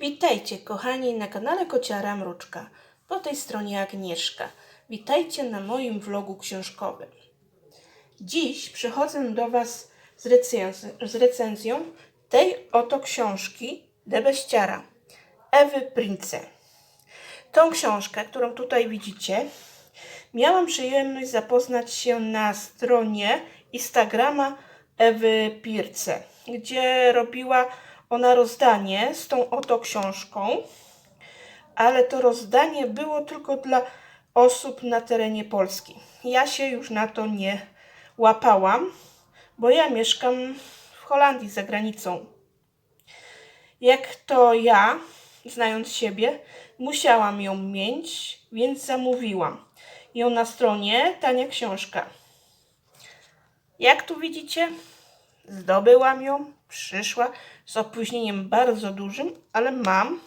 Witajcie kochani na kanale Kociara Mruczka. Po tej stronie Agnieszka. Witajcie na moim vlogu książkowym. Dziś przychodzę do Was z, recenz- z recenzją tej oto książki Debeściara Ewy Prince. Tą książkę, którą tutaj widzicie, miałam przyjemność zapoznać się na stronie Instagrama Ewy Pirce, gdzie robiła ona rozdanie z tą oto książką, ale to rozdanie było tylko dla osób na terenie Polski. Ja się już na to nie łapałam, bo ja mieszkam w Holandii za granicą. Jak to ja, znając siebie, musiałam ją mieć, więc zamówiłam ją na stronie Tania Książka. Jak tu widzicie, zdobyłam ją, przyszła z opóźnieniem bardzo dużym, ale mam,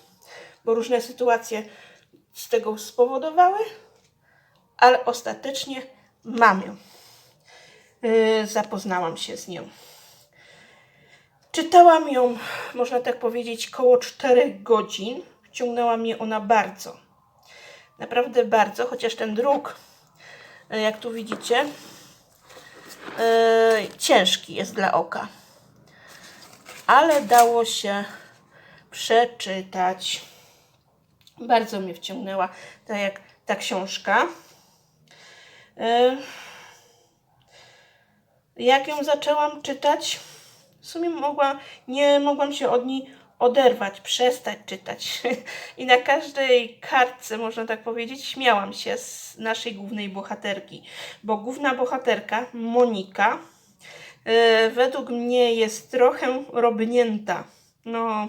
bo różne sytuacje z tego spowodowały, ale ostatecznie mam ją. Yy, zapoznałam się z nią. Czytałam ją, można tak powiedzieć, koło 4 godzin. Wciągnęła mnie ona bardzo. Naprawdę bardzo, chociaż ten druk, e, jak tu widzicie, e, ciężki jest dla oka. Ale dało się przeczytać. Bardzo mnie wciągnęła ta, jak, ta książka. E, jak ją zaczęłam czytać, w sumie mogła, nie mogłam się od niej oderwać, przestać czytać. I na każdej kartce, można tak powiedzieć, śmiałam się z naszej głównej bohaterki, bo główna bohaterka, Monika, według mnie jest trochę robnięta. No,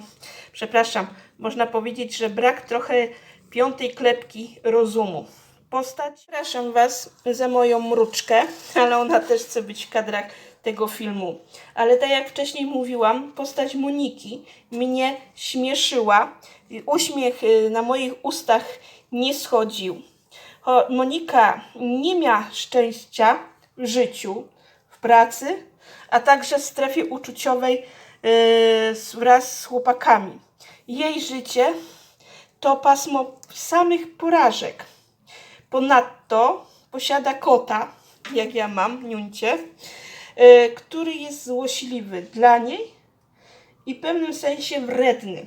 przepraszam, można powiedzieć, że brak trochę piątej klepki rozumu. Postać, przepraszam Was za moją mruczkę, ale ona też chce być w kadrach tego filmu. Ale tak jak wcześniej mówiłam, postać Moniki mnie śmieszyła. Uśmiech y, na moich ustach nie schodził. Cho- Monika nie miała szczęścia w życiu, w pracy, a także w strefie uczuciowej yy, wraz z chłopakami. Jej życie to pasmo samych porażek. Ponadto posiada kota, jak ja mam, niuncie, e, który jest złośliwy dla niej i w pewnym sensie wredny.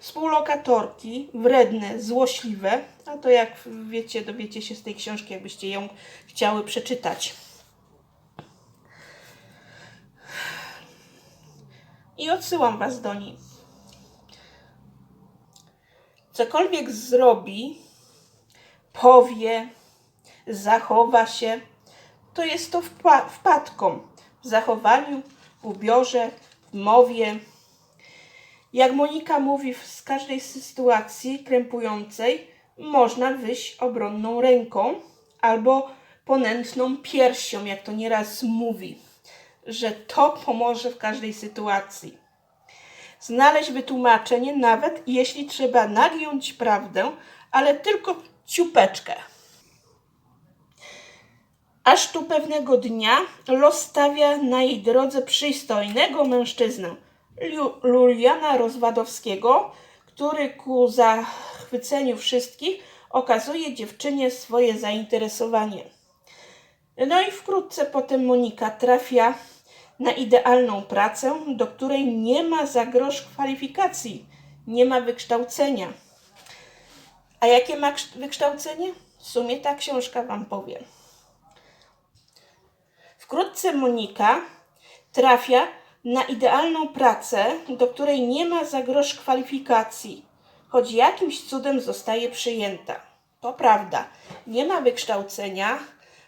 Współlokatorki, wredne, złośliwe, a to jak wiecie, dowiecie się z tej książki, jakbyście ją chciały przeczytać. I odsyłam Was do niej. Cokolwiek zrobi, powie, zachowa się, to jest to wpa- wpadką w zachowaniu, w ubiorze, w mowie. Jak Monika mówi, z każdej sytuacji krępującej można wyjść obronną ręką albo ponętną piersią, jak to nieraz mówi, że to pomoże w każdej sytuacji. Znaleźć wytłumaczenie, nawet jeśli trzeba nagiąć prawdę, ale tylko ciupeczkę. Aż tu pewnego dnia los stawia na jej drodze przystojnego mężczyznę, Luliana Rozwadowskiego, który ku zachwyceniu wszystkich okazuje dziewczynie swoje zainteresowanie. No i wkrótce potem Monika trafia na idealną pracę, do której nie ma za grosz kwalifikacji, nie ma wykształcenia. A jakie ma wykształcenie? W sumie ta książka Wam powie. Wkrótce Monika trafia na idealną pracę, do której nie ma za grosz kwalifikacji, choć jakimś cudem zostaje przyjęta. To prawda, nie ma wykształcenia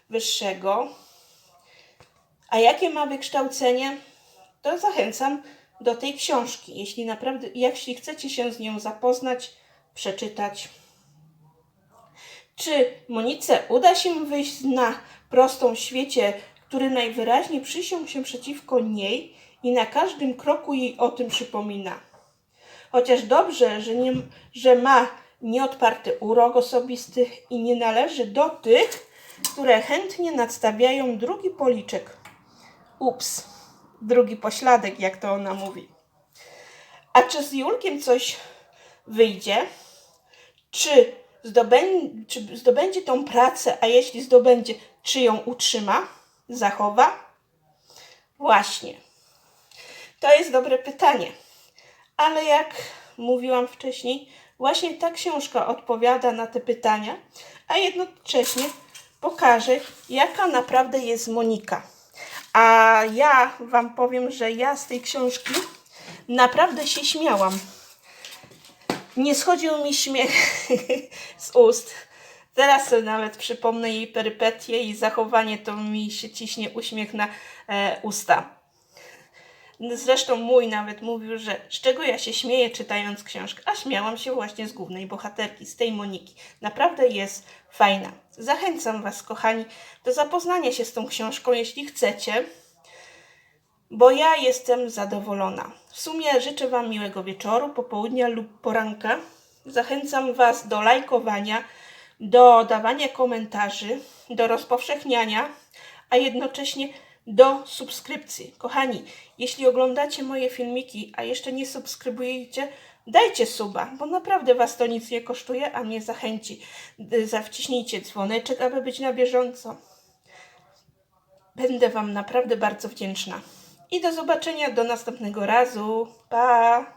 wyższego, a jakie ma wykształcenie, to zachęcam do tej książki. Jeśli naprawdę, jeśli chcecie się z nią zapoznać, przeczytać. Czy Monice uda się wyjść na prostą świecie, który najwyraźniej przysiągł się przeciwko niej i na każdym kroku jej o tym przypomina? Chociaż dobrze, że, nie, że ma nieodparty urok osobisty i nie należy do tych, które chętnie nadstawiają drugi policzek. Ups, drugi pośladek, jak to ona mówi. A czy z Julkiem coś wyjdzie? Czy, zdobę- czy zdobędzie tą pracę, a jeśli zdobędzie, czy ją utrzyma, zachowa? Właśnie. To jest dobre pytanie. Ale jak mówiłam wcześniej, właśnie ta książka odpowiada na te pytania, a jednocześnie pokaże, jaka naprawdę jest Monika. A ja Wam powiem, że ja z tej książki naprawdę się śmiałam. Nie schodził mi śmiech z ust. Teraz sobie nawet przypomnę jej perypetie i zachowanie, to mi się ciśnie uśmiech na e, usta. Zresztą mój nawet mówił, że z czego ja się śmieję czytając książkę, a śmiałam się właśnie z głównej bohaterki, z tej Moniki. Naprawdę jest fajna. Zachęcam Was, kochani, do zapoznania się z tą książką, jeśli chcecie, bo ja jestem zadowolona. W sumie życzę Wam miłego wieczoru, popołudnia lub poranka. Zachęcam Was do lajkowania, do dawania komentarzy, do rozpowszechniania, a jednocześnie do subskrypcji. Kochani, jeśli oglądacie moje filmiki, a jeszcze nie subskrybujecie, dajcie suba, bo naprawdę Was to nic nie kosztuje, a mnie zachęci. Y, Zawciśnijcie dzwoneczek, aby być na bieżąco. Będę Wam naprawdę bardzo wdzięczna. I do zobaczenia do następnego razu. Pa!